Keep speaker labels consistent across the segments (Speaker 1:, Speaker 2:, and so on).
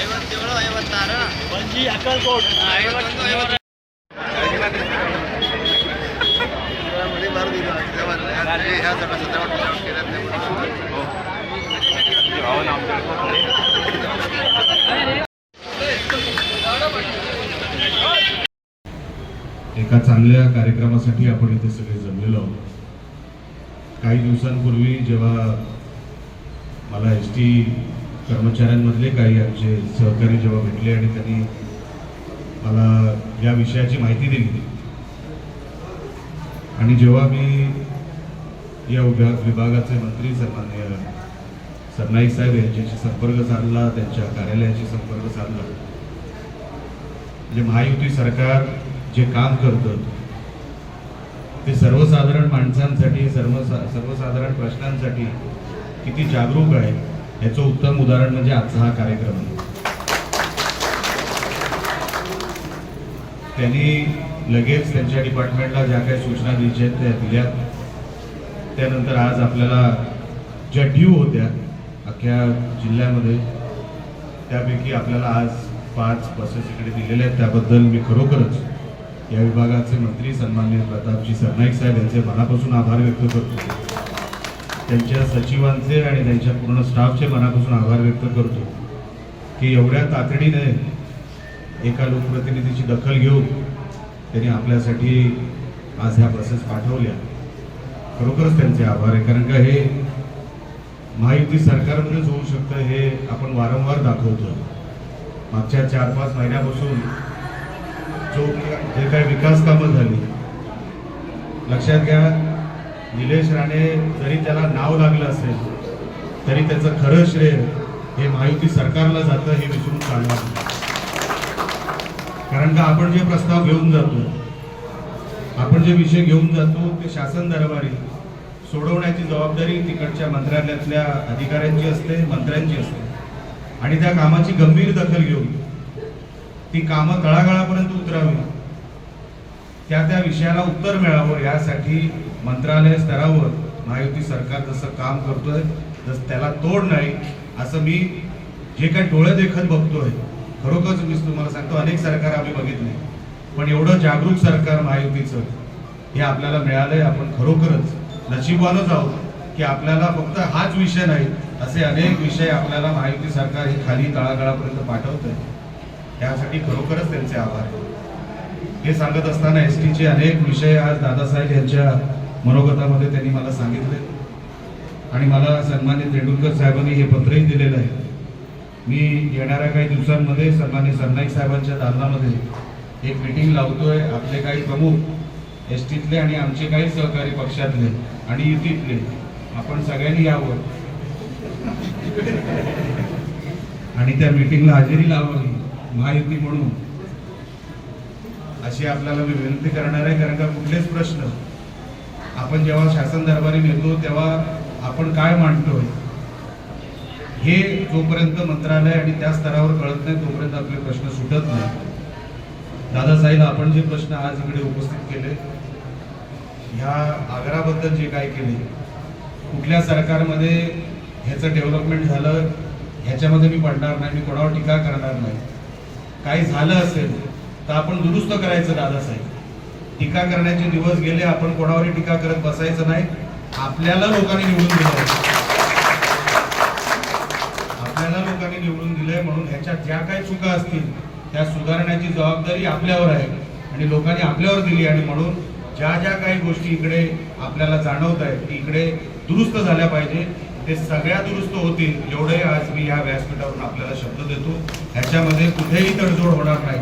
Speaker 1: ಐವತ್ತೇಳು ಐವತ್ತಾರು ಬಂಜಿ ಅಕ್ಕಲ್ಕೋಟ್ ಐವತ್ತೊಂದು ಐವತ್ತ ಅವನ एका चांगल्या कार्यक्रमासाठी आपण इथे सगळे जमलेलो आहोत. काही दिवसांपूर्वी जेव्हा मला एस टी कर्मचाऱ्यांमधले काही आमचे सहकारी जेव्हा भेटले आणि त्यांनी मला या विषयाची माहिती दिली. आणि जेव्हा मी या विभाग विभागाचे मंत्री सन्मान्य सरनाईक साहेब यांच्याशी संपर्क साधला त्यांच्या कार्यालयाशी संपर्क साधला. म्हणजे महायुती सरकार जे काम करतं ते सर्वसाधारण माणसांसाठी सर्व सर्वसाधारण प्रश्नांसाठी किती जागरूक आहे याचं उत्तम उदाहरण म्हणजे आजचा हा कार्यक्रम आहे. त्यांनी लगेच त्यांच्या डिपार्टमेंटला ज्या काही सूचना द्यायच्या आहेत त्या दिल्या. त्यानंतर आज आपल्याला ज्या ड्यू होत्या अख्ख्या जिल्ह्यामध्ये त्यापैकी आपल्याला आज पाच बसेस इकडे दिलेल्या आहेत. त्याबद्दल मी खरोखरच या विभागाचे मंत्री सन्मान्य प्रतापजी सरनाईक साहेब यांचे मनापासून आभार व्यक्त करतो. त्यांच्या सचिवांचे आणि त्यांच्या पूर्ण स्टाफचे मनापासून आभार व्यक्त करतो की एवढ्या तातडीने एका लोकप्रतिनिधीची दखल घेऊन त्यांनी आपल्यासाठी आज ह्या बसेस पाठवल्या. खरोखरच त्यांचे आभार आहे. कारण का हे महायुती सरकारमध्येच होऊ शकतं हे आपण वारंवार दाखवतो मागच्या चार पाच महिन्यापासून जो जे काही विकास कामं झाली. लक्षात घ्या निलेश राणे जरी त्याला नाव लागलं असेल तरी त्याचं खरं श्रेय हे महायुती सरकारला जातं हे विसरून चालणार कारण का आपण जे प्रस्ताव घेऊन जातो आपण जे विषय घेऊन जातो ते शासन दरबारी सोडवण्याची जबाबदारी तिकडच्या मंत्रालयातल्या अधिकाऱ्यांची असते मंत्र्यांची असते. आणि त्या कामाची गंभीर दखल घेऊन ती कामं तळागाळापर्यंत उतरावी. त्या त्या विषयाला उत्तर मिळावं यासाठी मंत्रालय स्तरावर महायुती सरकार जसं काम करतोय जसं त्याला तोड नाही असं मी जे काही डोळे देखत बघतोय खरोखरच मी तुम्हाला सांगतो अनेक सरकार आम्ही बघितले. पण एवढं जागरूक सरकार महायुतीचं हे आपल्याला मिळालंय आपण खरोखरच नशिबानच आहोत की आपल्याला फक्त हाच विषय नाही असे अनेक विषय आपल्याला महायुती सरकार हे खाली तळागाळापर्यंत पाठवत आहे त्यासाठी खरोखरच त्यांचे आभार हे सांगत असताना एस टीचे अनेक विषय आज दादासाहेब यांच्या मनोगतामध्ये त्यांनी मला सांगितले. आणि मला सन्मान्य तेंडुलकर साहेबांनी हे पत्रही दिलेलं आहे. मी येणाऱ्या काही दिवसांमध्ये सन्मान्य सरनाईक साहेबांच्या दालनामध्ये एक मिटिंग लावतोय आपले काही प्रमुख एस टीतले आणि आमचे काही सहकारी पक्षातले आणि युतीतले. आपण सगळ्यांनी यावं. आणि त्या मिटिंगला हजेरी लावावी. महायुती म्हणून अशी आपल्याला मी विनंती करणार आहे कारण का कुठलेच प्रश्न आपण जेव्हा शासन दरबारी नेतो तेव्हा आपण काय मांडतोय हे जोपर्यंत मंत्रालय आणि त्या स्तरावर कळत नाही तोपर्यंत आपले प्रश्न सुटत नाही. दादासाहेब आपण जे प्रश्न आज इकडे उपस्थित केले ह्या आग्राबद्दल जे काय केले कुठल्या सरकारमध्ये ह्याचं डेव्हलपमेंट झालं ह्याच्यामध्ये मी पडणार नाही मी कोणावर टीका करणार नाही. काही झालं असेल तर आपण दुरुस्त करायचं दादासाहेब. टीका करण्याचे दिवस गेले आपण कोणावरही टीका करत बसायचं नाही. आपल्याला लोकांनी निवडून दिलं आपल्याला लोकांनी निवडून दिलंय म्हणून ह्याच्या ज्या काही चुका असतील त्या सुधारण्याची जबाबदारी आपल्यावर आहे आणि लोकांनी आपल्यावर दिली आणि म्हणून ज्या ज्या काही गोष्टी इकडे आपल्याला जाणवत आहेत की इकडे दुरुस्त झाल्या पाहिजे. ते सगळ्या दुरुस्त होतील एवढे आज मी या व्यासपीठावरून आपल्याला शब्द देतो. ह्याच्यामध्ये कुठेही तडजोड होणार नाही.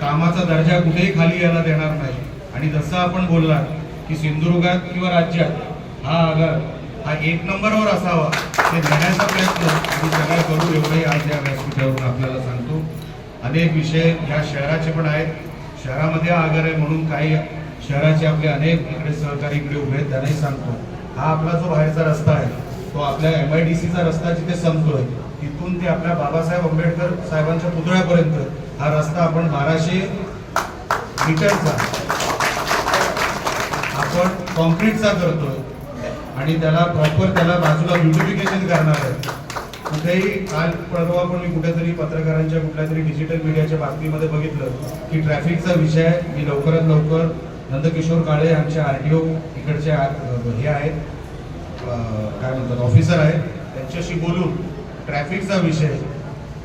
Speaker 1: कामाचा दर्जा कुठेही खाली यायला देणार नाही. आणि जसं आपण बोललात की सिंधुदुर्गात किंवा राज्यात हा आगार हा एक नंबरवर असावा ते देण्याचा प्रयत्न आम्ही सगळे करू एवढंही आज या व्यासपीठावरून आपल्याला सांगतो. अनेक विषय ह्या शहराचे पण आहेत. शहरामध्ये हा आगार आहे म्हणून काही शहराचे आपले अनेक इकडे सहकारी इकडे उभे आहेत त्यांनाही सांगतो. हा आपला जो बाहेरचा रस्ता आहे तो आपल्या एम आय डी सीचा रस्ता जिथे संपतोय तिथून ते आपल्या बाबासाहेब आंबेडकर साहेबांच्या पुतळ्यापर्यंत हा रस्ता आपण बाराशे मीटरचा आपण कॉन्क्रीटचा करतोय आणि त्याला प्रॉपर त्याला बाजूला ब्युटिफिकेशन करणार आहे कुठेही काल परवा पण मी कुठेतरी पत्रकारांच्या कुठल्या तरी डिजिटल मीडियाच्या बातमीमध्ये बघितलं की ट्रॅफिकचा विषय आहे. मी लवकरात लवकर नंदकिशोर काळे आमचे आर टी ओ इकडचे हे आहेत काय म्हणतात ऑफिसर आहेत त्यांच्याशी बोलून ट्रॅफिकचा विषय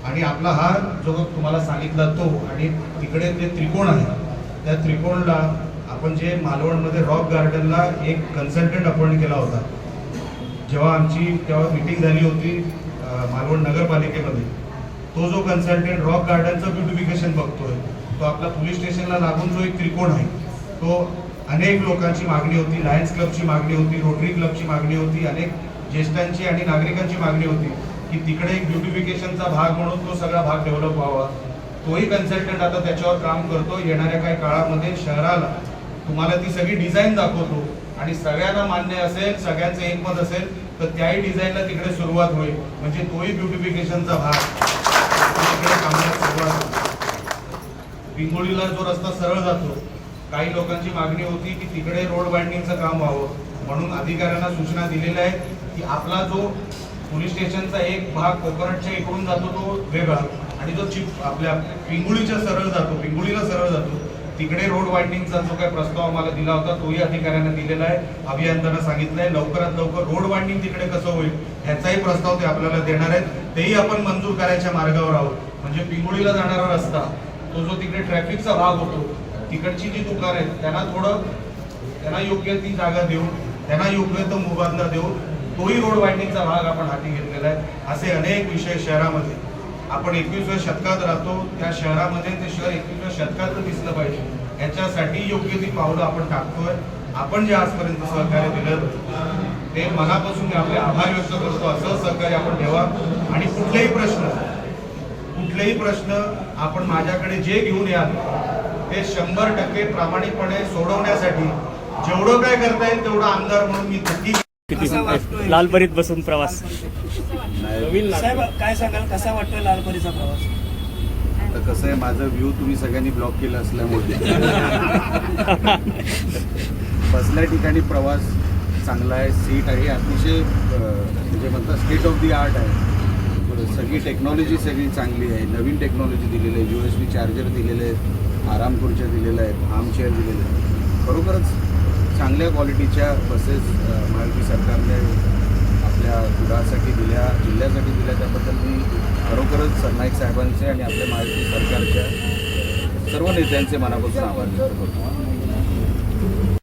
Speaker 1: आणि आपला हा जो तुम्हाला सांगितला तो आणि तिकडे ते त्रिकोण आहे त्या त्रिकोणला आपण जे मालवणमध्ये रॉक गार्डनला एक कन्सल्टंट अपॉइंट केला होता. जेव्हा आमची तेव्हा मिटिंग झाली होती मालवण नगरपालिकेमध्ये. तो जो कन्सल्टंट रॉक गार्डनचं ब्युटिफिकेशन बघतोय तो आपला पोलीस स्टेशनला लागून जो एक त्रिकोण आहे तो अनेक लोकांची मागणी होती लायन्स क्लबची मागणी होती रोटरी क्लबची मागणी होती अनेक ज्येष्ठांची आणि नागरिकांची मागणी होती की तिकडे एक ब्युटिफिकेशनचा भाग म्हणून तो सगळा भाग डेव्हलप व्हावा. तोही कन्सल्टंट आता त्याच्यावर काम करतो. येणाऱ्या काही काळामध्ये शहराला तुम्हाला ती सगळी डिझाईन दाखवतो. आणि सगळ्यांना मान्य असेल सगळ्यांचं एकमत असेल तर त्याही डिझाईनला तिकडे सुरुवात होईल. म्हणजे तोही ब्युटिफिकेशनचा भाग. तिकडे कामाला सुरुवात होईल. पिंगोळीला जो रस्ता सरळ जातो काही लोकांची मागणी होती की तिकडे रोड बाइंडिंगचं काम व्हावं. म्हणून अधिकाऱ्यांना सूचना दिलेल्या आहेत की आपला जो पोलीस स्टेशनचा एक भाग कोकणच्या इकडून जातो तो वेगळा. आणि जो चिप आपल्या पिंगुळीच्या सरळ जातो पिंगुळीला सरळ जातो तिकडे रोड वाइंडिंगचा जो काही प्रस्ताव आम्हाला दिला होता तोही अधिकाऱ्यांना दिलेला आहे. अभियंत्यांना सांगितलंय लवकरात लवकर रोड वाइंडिंग तिकडे कसं होईल ह्याचाही प्रस्ताव ते आपल्याला देणार आहेत. तेही आपण मंजूर करायच्या मार्गावर आहोत. म्हणजे पिंगुळीला जाणारा रस्ता तो जो तिकडे ट्रॅफिकचा भाग होतो तिकडची जी दुकान आहेत त्यांना थोडं त्यांना योग्य ती जागा देऊन त्यांना योग्य तो मुबादला देऊन तोही रोड वाइंडिंगचा भाग आपण हाती घेतलेला आहे. असे अनेक विषय शहरामध्ये. आपण एकवीसव्या शतकात राहतो त्या शहरामध्ये ते शहर एकवीसव्या शतकात दिसलं पाहिजे. याच्यासाठी योग्य ती पावलं आपण टाकतोय. आपण जे आजपर्यंत सहकार्य दिलं ते मनापासून मी आपले आभार व्यक्त करतो. असं सहकार्य आपण ठेवा. आणि कुठलेही प्रश्न कुठलेही प्रश्न आपण माझ्याकडे जे घेऊन याल ते शंभर टक्के प्रामाणिकपणे सोडवण्यासाठी जेवढं काय करता येईल तेवढं आमदार म्हणून मी नक्की?
Speaker 2: किती? लालपरीत बसून प्रवास.
Speaker 3: साहेब काय सांगाल? कसा वाटतोय लालपरीचा प्रवास?
Speaker 4: तर कसं आहे माझं व्ह्यू तुम्ही सगळ्यांनी ब्लॉक केलं असल्यामुळे. बसल्या ठिकाणी प्रवास चांगला आहे सीट आहे. अतिशय अं, म्हणजे म्हणतात स्टेट ऑफ दी आर्ट आहे. सगळी टेक्नॉलॉजी सगळी चांगली आहे. नवीन टेक्नॉलॉजी दिलेली आहे. यू एस बी चार्जर दिलेले आहेत. आराम खुर्च्या दिलेल्या आहेत आर्म चेअर दिलेले आहेत. खरोखरच चांगल्या क्वालिटीच्या बसेस अं, सरकारने आपल्या विभागासाठी दिल्या जिल्ह्यासाठी दिल्या. त्याबद्दल मी खरोखरच सरनाईक साहेबांचे आणि आपल्या महायुती सरकारच्या सर्व नेत्यांचे मनापासून आभार व्यक्त करतो.